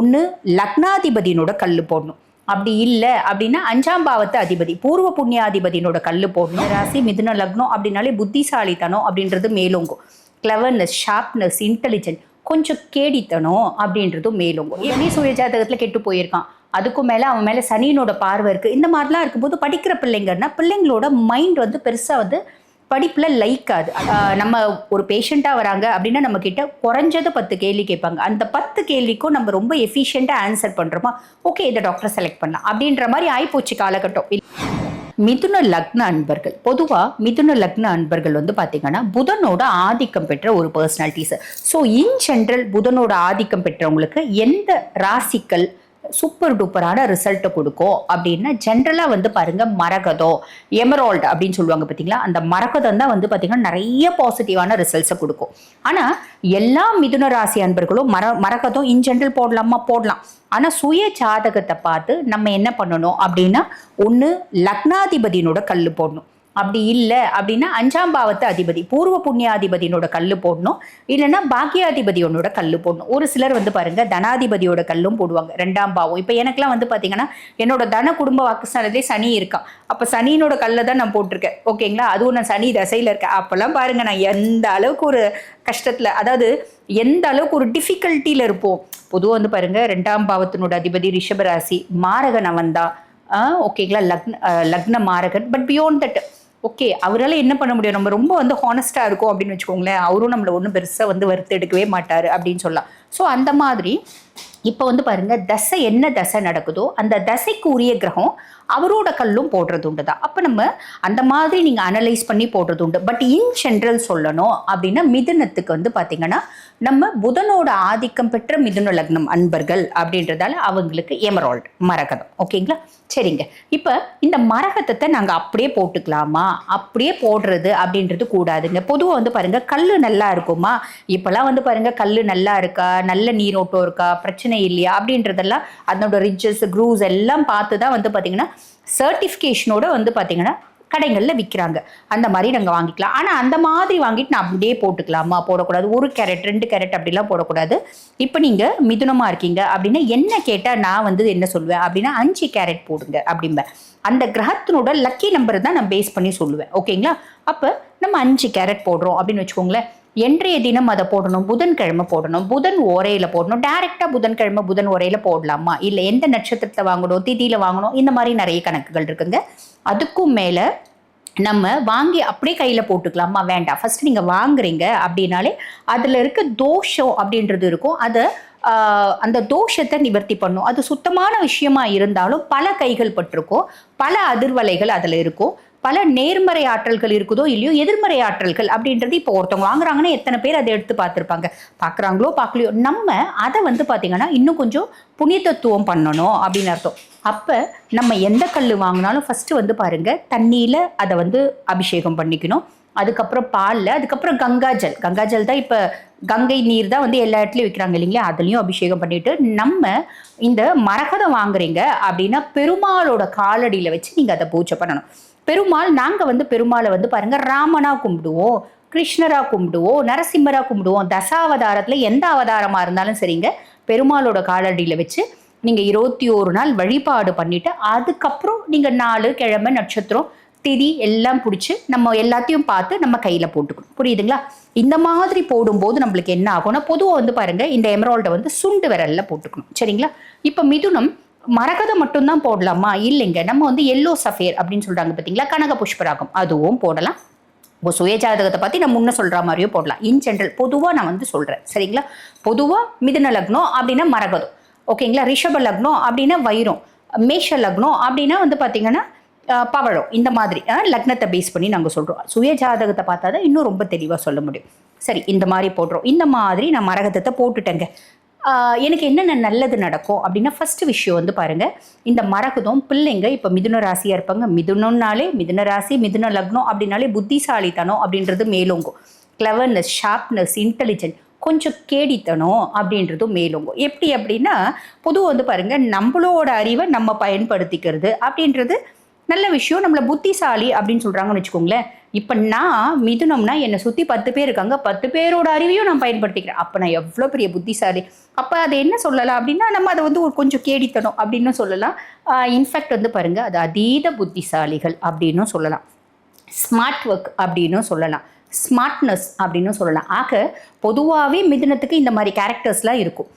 ஒன்று லக்னாதிபதியினோட கல் போடணும். அப்படி இல்லை அப்படின்னா அஞ்சாம் பாவத்து அதிபதி பூர்வ புண்ணியாதிபதியினோட கல் போடணும். ராசி மிதுன லக்னம் அப்படின்னாலே புத்திசாலித்தனம் அப்படின்றது மேலோங்கும். கிளவர்னஸ் ஷார்ப்னஸ் இன்டெலிஜென்ட் கொஞ்சம் கேடித்தனம் அப்படின்றதும் மேலோங்கும். எப்படி சுய ஜாதகத்தில் கெட்டு போயிருக்கான். அதுக்கும் மேலே அவன் மேலே சனியினோட பார்வை இருக்குது இந்த மாதிரிலாம் இருக்கும்போது படிக்கிற பிள்ளைங்கன்னா பிள்ளைங்களோட மைண்ட் வந்து பெருசாக வந்து படிப்பில் லைக்காது நம்ம ஒரு பேஷண்ட்டாக வராங்க அப்படின்னா நம்ம கிட்ட குறைஞ்சது பத்து கேள்வி கேட்பாங்க. அந்த பத்து கேள்விக்கும் நம்ம ரொம்ப எஃபிஷியண்ட்டாக ஆன்சர் பண்ணுறோமா ஓகே இதை டாக்டர் செலக்ட் பண்ணலாம். அப்படின்ற மாதிரி ஆயிப்போச்சு காலகட்டம். மிதுன லக்ன அன்பர்கள். பொதுவாக மிதுன லக்ன அன்பர்கள் வந்து பார்த்தீங்கன்னா புதனோட ஆதிக்கம் பெற்ற ஒரு பர்சனாலிட்டிஸ் ஸோ இன் ஜென்ரல் புதனோட ஆதிக்கம் பெற்றவங்களுக்கு எந்த ராசிக்கள் சூப்பர் டூப்பரான ரிசல்ட்டை கொடுக்கும். அப்படின்னா ஜென்ரலாக வந்து பாருங்க மரகதம் எமரால்டு அப்படின்னு சொல்லுவாங்க பார்த்தீங்களா அந்த மரகதம் தான் வந்து பார்த்தீங்கன்னா நிறைய பாசிட்டிவான ரிசல்ட்ஸை கொடுக்கும். ஆனால் எல்லா மிதுன ராசி அன்பர்களும் மர மரகதம் இன் ஜென்ரல் போடலாமா? போடலாம். ஆனால் சுய ஜாதகத்தை பார்த்து நம்ம என்ன பண்ணணும் அப்படின்னா ஒன்று லக்னாதிபதியினோட கல் போடணும். அப்படி இல்லை அப்படின்னா அஞ்சாம் பாவத்து அதிபதி பூர்வ புண்ணியாதிபதியினோட கல் போடணும். இல்லைன்னா பாக்கியாதிபதியோட கல் போடணும். ஒரு சிலர் வந்து பாருங்க தனாதிபதியோட கல்லும் போடுவாங்க ரெண்டாம் பாவம். இப்போ எனக்குலாம் வந்து பார்த்தீங்கன்னா என்னோட தன குடும்ப வாக்குஸ்தானத்திலே சனி இருக்கான். அப்போ சனியினோட கல்லை தான் நான் போட்டிருக்கேன். ஓகேங்களா? அதுவும் நான் சனி தசையில் இருக்கேன். அப்போல்லாம் பாருங்க நான் எந்த அளவுக்கு ஒரு கஷ்டத்தில் அதாவது எந்த அளவுக்கு ஒரு டிஃபிகல்ட்டியில் இருப்போம். பொதுவாக வந்து பாருங்க ரெண்டாம் பாவத்தினோட அதிபதி ரிஷபராசி மாரகன் அவன் தான் ஓகேங்களா? லக்ன லக்ன மாரகன். பட் பியோண்ட் தட் ஓகே அவரால் என்ன பண்ண முடியும்? நம்ம ரொம்ப வந்து ஹானஸ்ட்டாக இருக்கோம் அப்படின்னு வச்சுக்கோங்களேன் அவரும் நம்மளை ஒன்றும் பெருசாக வந்து வறுத்து எடுக்கவே மாட்டார் அப்படின்னு சொல்லலாம். ஸோ அந்த மாதிரி இப்போ வந்து பாருங்க தசை என்ன தசை நடக்குதோ அந்த தசைக்கு உரிய கிரகம் அவரோட கல்லும் போடுறது உண்டு தான் அப்போ நம்ம அந்த மாதிரி நீங்கள் அனலைஸ் பண்ணி போடுறது உண்டு. பட் இன் ஜென்ரல் சொல்லணும் அப்படின்னா மிதுனத்துக்கு வந்து பார்த்தீங்கன்னா நம்ம புதனோட ஆதிக்கம் பெற்ற மிதுன லக்னம் அன்பர்கள் அப்படின்றதால அவங்களுக்கு எமரால்டு மரகதம். ஓகேங்களா? சரிங்க. இப்போ இந்த மரகதத்தை நாங்கள் அப்படியே போட்டுக்கலாமா? அப்படியே போடுறது அப்படின்றது கூடாதுங்க. பொதுவாக வந்து பாருங்கள் கல் நல்லா இருக்குமா? இப்போல்லாம் வந்து பாருங்க கல் நல்லா இருக்கா? நல்ல நீரோட்டம் இருக்கா? பிரச்சனை இல்லையா? அப்படின்றதெல்லாம் அதனோட ரிச்சஸ் க்ரூஸ் எல்லாம் பார்த்து தான் வந்து பார்த்தீங்கன்னா சர்டிஃபிகேஷனோட வந்து பார்த்தீங்கன்னா கடைகளில் விற்கிறாங்க அந்த மாதிரி நாங்கள் வாங்கிக்கலாம். ஆனால் அந்த மாதிரி வாங்கிட்டு நான் அப்படியே போட்டுக்கலாமா? போடக்கூடாது. ஒரு கேரட் ரெண்டு கேரட் அப்படிலாம் போடக்கூடாது. இப்போ நீங்கள் மிதுனமாக இருக்கீங்க அப்படின்னா என்ன கேட்டால் நான் வந்து என்ன சொல்லுவேன் அப்படின்னா அஞ்சு கேரட் போடுங்க அப்படிம்பேன். அந்த கிரகத்தினோட லக்கி நம்பர் தான் நான் பேஸ் பண்ணி சொல்லுவேன். ஓகேங்களா? அப்போ நம்ம அஞ்சு கேரட் போடுறோம் அப்படின்னு வச்சுக்கோங்களேன். என்றைய தினம் அதை போடணும் புதன்கிழமை போடணும் புதன் ஓரையில் போடணும் டைரெக்டாக புதன்கிழமை புதன் ஓரையில் போடலாமா? இல்லை எந்த நட்சத்திரத்தை வாங்கணும் திதியில் வாங்கணும் இந்த மாதிரி நிறைய கணக்குகள் இருக்குங்க. அதுக்கும் மேலே நம்ம வாங்கி அப்படியே கையில் போட்டுக்கலாமா? வேண்டாம். ஃபர்ஸ்ட் நீங்கள் வாங்குறீங்க அப்படின்னாலே அதில் இருக்க தோஷம் அப்படின்றது இருக்கும். அதை அந்த தோஷத்தை நிவர்த்தி பண்ணும். அது சுத்தமான விஷயமா இருந்தாலும் பல கைகள் பட்டிருக்கும். பல அதிர்வலைகள் அதில் இருக்கும். பல நேர்மறை ஆற்றல்கள் இருக்குதோ இல்லையோ எதிர்மறை ஆற்றல்கள் அப்படின்றது இப்போ ஒருத்தவங்க வாங்குறாங்கன்னா எத்தனை பேர் அதை எடுத்து பார்த்துருப்பாங்க. பார்க்குறாங்களோ பார்க்கலையோ நம்ம அதை வந்து பார்த்தீங்கன்னா இன்னும் கொஞ்சம் புனிதத்துவம் பண்ணணும் அப்படின்னு அர்த்தம். அப்போ நம்ம எந்த கல் வாங்கினாலும் ஃபஸ்ட்டு வந்து பாருங்கள் தண்ணியில் அதை வந்து அபிஷேகம் பண்ணிக்கணும். அதுக்கப்புறம் பாலில் அதுக்கப்புறம் கங்காஜல் கங்காஜல் தான் இப்போ கங்கை நீர் தான் வந்து எல்லா இடத்துலையும் விற்கிறாங்க இல்லைங்களா? அதுலேயும் அபிஷேகம் பண்ணிட்டு நம்ம இந்த மரகதம் வாங்குறீங்க அப்படின்னா பெருமாளோட காலடியில் வச்சு நீங்கள் அதை பூஜை பண்ணணும். பெருமாள் நாங்கள் வந்து பெருமாளை வந்து பாருங்கள் ராமனாக கும்பிடுவோம் கிருஷ்ணராக கும்பிடுவோம் நரசிம்மரா கும்பிடுவோம். தசாவதாரத்தில் எந்த அவதாரமாக இருந்தாலும் சரிங்க பெருமாளோட காலடியில் வச்சு நீங்கள் இருபத்தி ஒரு நாள் வழிபாடு பண்ணிவிட்டு அதுக்கப்புறம் நீங்கள் நாலு கிழமை நட்சத்திரம் திதி எல்லாம் பிடிச்சி நம்ம எல்லாத்தையும் பார்த்து நம்ம கையில் போட்டுக்கணும். புரியுதுங்களா? இந்த மாதிரி போடும்போது நம்மளுக்கு என்ன ஆகும்னா பொதுவாக வந்து பாருங்கள் இந்த எமரால்டை வந்து சுண்டு விரலில் போட்டுக்கணும். சரிங்களா? இப்போ மிதுனம் மரகதம் மட்டும்தான் போடலாமா? இல்லைங்க. நம்ம வந்து எல்லோ சஃபேர் அப்படின்னு சொல்கிறாங்க பார்த்தீங்களா கனக புஷ்பராகம். அதுவும் போடலாம். இப்போ சுயஜாதகத்தை பற்றி நான் முன்ன சொல்கிற மாதிரியும் போடலாம். இன் ஜென்ரல் பொதுவாக நான் வந்து சொல்கிறேன் சரிங்களா? பொதுவாக மிதுன லக்னம் அப்படின்னா மரகதம். ஓகேங்களா? ரிஷப லக்னம் அப்படின்னா வைரம். மேஷ லக்னம் அப்படின்னா வந்து பார்த்தீங்கன்னா பவழம் இந்த மாதிரி லக்னத்தை பேஸ் பண்ணி நாங்கள் சொல்கிறோம் சுயஜாதகத்தை பார்த்தா தான் இன்னும் ரொம்ப தெளிவாக சொல்ல முடியும். சரி இந்த மாதிரி போடுறோம். இந்த மாதிரி நான் மரகதத்தை போட்டுட்டேங்க. எனக்கு என்னென்ன நல்லது நடக்கும் அப்படின்னா ஃபஸ்ட்டு விஷயம் வந்து பாருங்கள் இந்த மரகதம் பிள்ளைங்க இப்போ மிதுன ராசியாக இருப்பாங்க. மிதுனம்னாலே மிதுன ராசி மிதுன லக்னம் அப்படின்னாலே புத்திசாலித்தனம் அப்படின்றது மேலோங்கும். கிளவர்னஸ் ஷார்ப்னஸ் இன்டெலிஜென்ட் கொஞ்சம் கேடித்தனம் அப்படின்றதும் மேலோங்கும். எப்படி அப்படின்னா பொதுவாக வந்து பாருங்க நம்மளோட அறிவை நம்ம பயன்படுத்திக்கிறது அப்படின்றது நல்ல விஷயம் நம்மளை புத்திசாலி அப்படின்னு சொல்கிறாங்கன்னு வச்சுக்கோங்களேன். இப்போ நான் மிதுனம்னா என்னை சுற்றி பத்து பேர் இருக்காங்க. பத்து பேரோட அறிவையும் நான் பயன்படுத்திக்கிறேன். அப்போ நான் எவ்வளோ பெரிய புத்திசாலி? அப்போ அதை என்ன சொல்லலாம் அப்படின்னா நம்ம அதை வந்து ஒரு கொஞ்சம் கேடித்தனம் அப்படின்னு சொல்லலாம். இன்ஃபேக்ட் வந்து பாருங்கள் அது அதீத புத்திசாலிகள் அப்படின்னும் சொல்லலாம். ஸ்மார்ட் ஒர்க் அப்படின்னும் சொல்லலாம். ஸ்மார்ட்னஸ் அப்படின்னு சொல்லலாம். ஆக பொதுவாகவே மிதுனத்துக்கு இந்த மாதிரி கேரக்டர்ஸ்லாம் இருக்கும்.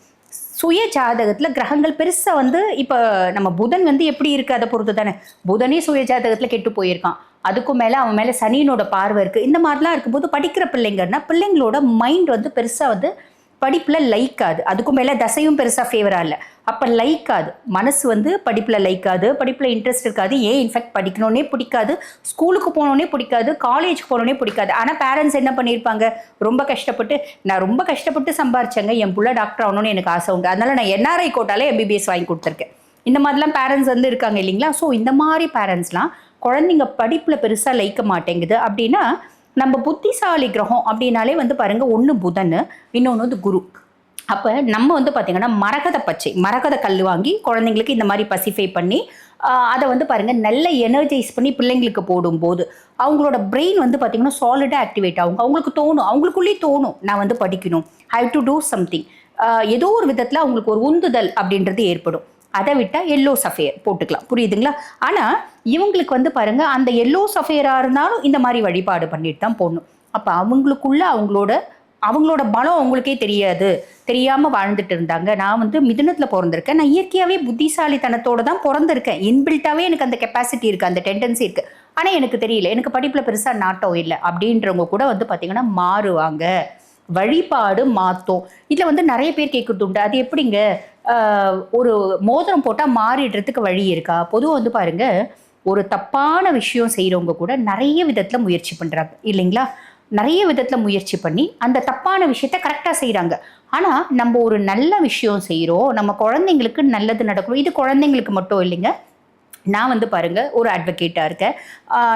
சுய ஜாதகத்தில் கிரகங்கள் பெருசாக வந்து இப்போ நம்ம புதன் வந்து எப்படி இருக்குது அதை பொறுத்து தானே புதனே சுய ஜாதகத்தில் கெட்டு போயிருக்கான். அதுக்கும் மேலே அவன் மேலே சனியினோட பார்வை இருக்குது இந்த மாதிரிலாம் இருக்கும்போது படிக்கிற பிள்ளைங்கன்னா பிள்ளைங்களோட மைண்ட் வந்து பெருசாக வந்து படிப்பில் லைக்காது. அதுக்கும் மேலே தசையும் பெருசாக ஃபேவராக இல்லை. அப்போ லைக்காது. மனசு வந்து படிப்பில் லைக்காது. படிப்பில் இன்ட்ரெஸ்ட் இருக்காது. ஏன் இன்ஃபேக்ட் படிக்கணுன்னே பிடிக்காது. ஸ்கூலுக்கு போனோன்னே பிடிக்காது. காலேஜ் போகணுன்னே பிடிக்காது. ஆனால் பேரண்ட்ஸ் என்ன பண்ணியிருப்பாங்க? ரொம்ப கஷ்டப்பட்டு நான் ரொம்ப கஷ்டப்பட்டு சம்பாரிச்சேங்க. என் பிள்ளை டாக்டர் ஆகணும்னு எனக்கு ஆசை உண்டு. அதனால் நான் என்ஆர்ஐ கோட்டாலே எம்பிபிஎஸ் வாங்கி கொடுத்துருக்கேன். இந்த மாதிரிலாம் பேரண்ட்ஸ் வந்து இருக்காங்க இல்லைங்களா? ஸோ இந்த மாதிரி பேரண்ட்ஸ்லாம் குழந்தைங்க படிப்பில் பெருசாக லைக்க மாட்டேங்குது. அப்படின்னா நம்ம புத்திசாலி கிரகம் அப்படின்னாலே வந்து பாருங்க ஒன்று புதன் இன்னொன்று வந்து குரு. அப்போ நம்ம வந்து பார்த்திங்கன்னா மரகத பச்சை மரகத கல் வாங்கி குழந்தைங்களுக்கு இந்த மாதிரி பசிஃபை பண்ணி அதை வந்து பாருங்கள் நல்ல எனர்ஜைஸ் பண்ணி பிள்ளைங்களுக்கு போடும்போது அவங்களோட பிரெயின் வந்து பார்த்திங்கன்னா சாலிடாக ஆக்டிவேட் ஆகும். அவங்களுக்கு தோணும் அவங்களுக்குள்ளேயே தோணும் நான் வந்து படிக்கணும் ஹவ் டு டூ சம்திங் ஏதோ ஒரு விதத்தில் அவங்களுக்கு ஒரு உந்துதல் அப்படின்றது ஏற்படும். அதை விட்டால் எல்லோ சஃபேர் போட்டுக்கலாம். புரியுதுங்களா? ஆனால் இவங்களுக்கு வந்து பாருங்க அந்த எல்லோ சஃபேராக இருந்தாலும் இந்த மாதிரி வழிபாடு பண்ணிட்டு தான் போடணும். அப்போ அவங்களுக்குள்ள அவங்களோட அவங்களோட பலம் அவங்களுக்கே தெரியாது. தெரியாமல் வாழ்ந்துட்டு இருந்தாங்க. நான் வந்து மிதுனத்தில் பிறந்திருக்கேன். நான் இயற்கையாகவே புத்திசாலித்தனத்தோடு தான் பிறந்திருக்கேன். இன்பில்ட்டாகவே எனக்கு அந்த கெப்பாசிட்டி இருக்குது அந்த டெண்டன்சி இருக்குது ஆனால் எனக்கு தெரியல. எனக்கு படிப்பில் பெருசாக நாட்டம் இல்லை. அப்படின்றவங்க கூட வந்து பார்த்திங்கன்னா மாறுவாங்க. வழிபாடு மாற்றும் இதில் வந்து நிறைய பேர் கேட்குறது உண்டு. அது எப்படிங்க? ஒரு மோதிரம் போட்டால் மாறிடுறதுக்கு வழி இருக்கா? பொதுவாக வந்து பாருங்க ஒரு தப்பான விஷயம் செய்கிறவங்க கூட நிறைய விதத்தில் முயற்சி பண்ணுறாங்க இல்லைங்களா? நிறைய விதத்தில் முயற்சி பண்ணி அந்த தப்பான விஷயத்த கரெக்டாக செய்கிறாங்க ஆனால் நம்ம ஒரு நல்ல விஷயம் செய்கிறோம் நம்ம குழந்தைங்களுக்கு நல்லது நடக்கணும் இது குழந்தைங்களுக்கு மட்டும் இல்லைங்க. நான் வந்து பாருங்க ஒரு அட்வொகேட்டாக இருக்கேன்.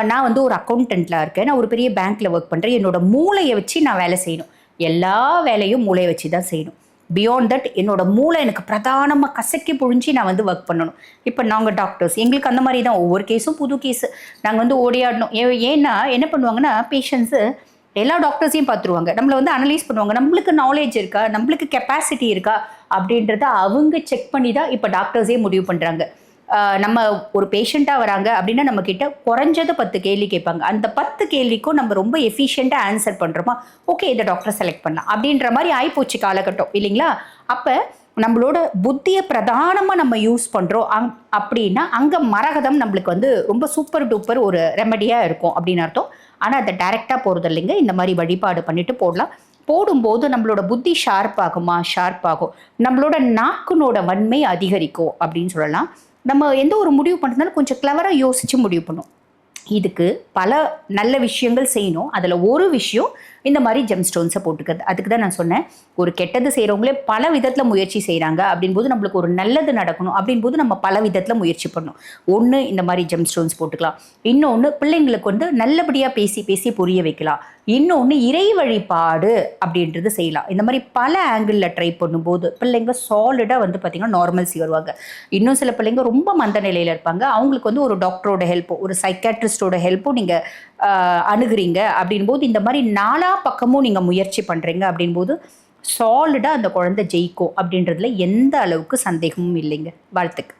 நான் வந்து ஒரு அக்கௌண்டண்ட்டில் இருக்கேன். நான் ஒரு பெரிய பேங்க்கில் ஒர்க் பண்ணுறேன் என்னோட மூளையை வச்சு நான் வேலை செய்யணும். எல்லா வேலையும் மூளையை வச்சு தான் செய்யணும். பியாண்ட் தட் என்னோட மூளை எனக்கு பிரதானமாக கசக்கி புழிஞ்சு நான் வந்து ஒர்க் பண்ணணும். இப்போ நாங்கள் டாக்டர்ஸ் எங்களுக்கு அந்த மாதிரி தான் ஒவ்வொரு கேஸும் புது கேஸு நாங்கள் வந்து ஓடியாடணும். ஏ ஏன்னா என்ன பண்ணுவாங்கன்னா பேஷண்ட்ஸு எல்லா டாக்டர்ஸையும் பார்த்துருவாங்க நம்மளை வந்து அனலைஸ் பண்ணுவாங்க. நம்மளுக்கு நாலேஜ் இருக்கா? நம்மளுக்கு கெப்பாசிட்டி இருக்கா? அப்படின்றத அவங்க செக் பண்ணி தான் இப்போ டாக்டர்ஸே முடிவு பண்ணுறாங்க நம்ம ஒரு பேஷண்ட்டாக வராங்க அப்படின்னா நம்ம கிட்ட குறைஞ்சது பத்து கேள்வி கேட்பாங்க. அந்த பத்து கேள்விக்கும் நம்ம ரொம்ப எஃபிஷியண்ட்டாக ஆன்சர் பண்ணுறோமா ஓகே இந்த டாக்டரை செலக்ட் பண்ணலாம். அப்படின்ற மாதிரி ஆயிப்போச்சு காலகட்டம் இல்லைங்களா? அப்போ நம்மளோட புத்தியை பிரதானமாக நம்ம யூஸ் பண்ணுறோம் அங் அப்படின்னா அங்கே மரகதம் நம்மளுக்கு வந்து ரொம்ப சூப்பர் டூப்பர் ஒரு ரெமடியாக இருக்கும் அப்படின்னு அர்த்தம். ஆனால் அதை டைரெக்டாக போகிறது இல்லைங்க இந்த மாதிரி வழிபாடு பண்ணிட்டு போடலாம். போடும்போது நம்மளோட புத்தி ஷார்ப் ஆகுமா? ஷார்ப் ஆகும். நம்மளோட நாக்குனோட வன்மை அதிகரிக்கும் அப்படின்னு சொல்லலாம். நம்ம எந்த ஒரு முடிவு பண்ணுறதுனாலும் கொஞ்சம் கிளவராக யோசித்து முடிவு பண்ணும். இதுக்கு பல நல்ல விஷயங்கள் செய்யணும். அதில் ஒரு விஷயம் இந்த மாதிரி ஜெம் ஸ்டோன்ஸை போட்டுக்கிறது. அதுக்கு தான் நான் சொன்னேன். ஒரு கெட்டது செய்கிறவங்களே பல விதத்தில் முயற்சி செய்கிறாங்க அப்படின்போது நம்மளுக்கு ஒரு நல்லது நடக்கணும். அப்படின்போது நம்ம பல விதத்தில் முயற்சி பண்ணணும். ஒன்று இந்த மாதிரி ஜெம் ஸ்டோன்ஸ் போட்டுக்கலாம். இன்னொன்று பிள்ளைங்களுக்கு வந்து நல்லபடியாக பேசி பேசி புரிய வைக்கலாம். இன்னொன்று இறை வழிபாடு அப்படின்றது செய்யலாம். இந்த மாதிரி பல ஆங்கிளில் ட்ரை பண்ணும்போது பிள்ளைங்க சாலிடாக வந்து பார்த்திங்கன்னா நார்மல்சி வருவாங்க. இன்னும் சில பிள்ளைங்க ரொம்ப மந்த நிலையில் இருப்பாங்க. அவங்களுக்கு வந்து ஒரு டாக்டரோட ஹெல்ப்போ ஒரு சைக்காட்ரிஸ்டோட ஹெல்ப்பும் நீங்கள் அணுகுறீங்க அப்படின்போது இந்த மாதிரி நாலா பக்கமும் நீங்கள் முயற்சி பண்ணுறீங்க அப்படின்போது சாலிடாக அந்த குழந்தை ஜெயிக்கும் அப்படின்றதுல எந்த அளவுக்கு சந்தேகமும் இல்லைங்க. வாழ்த்துக்கு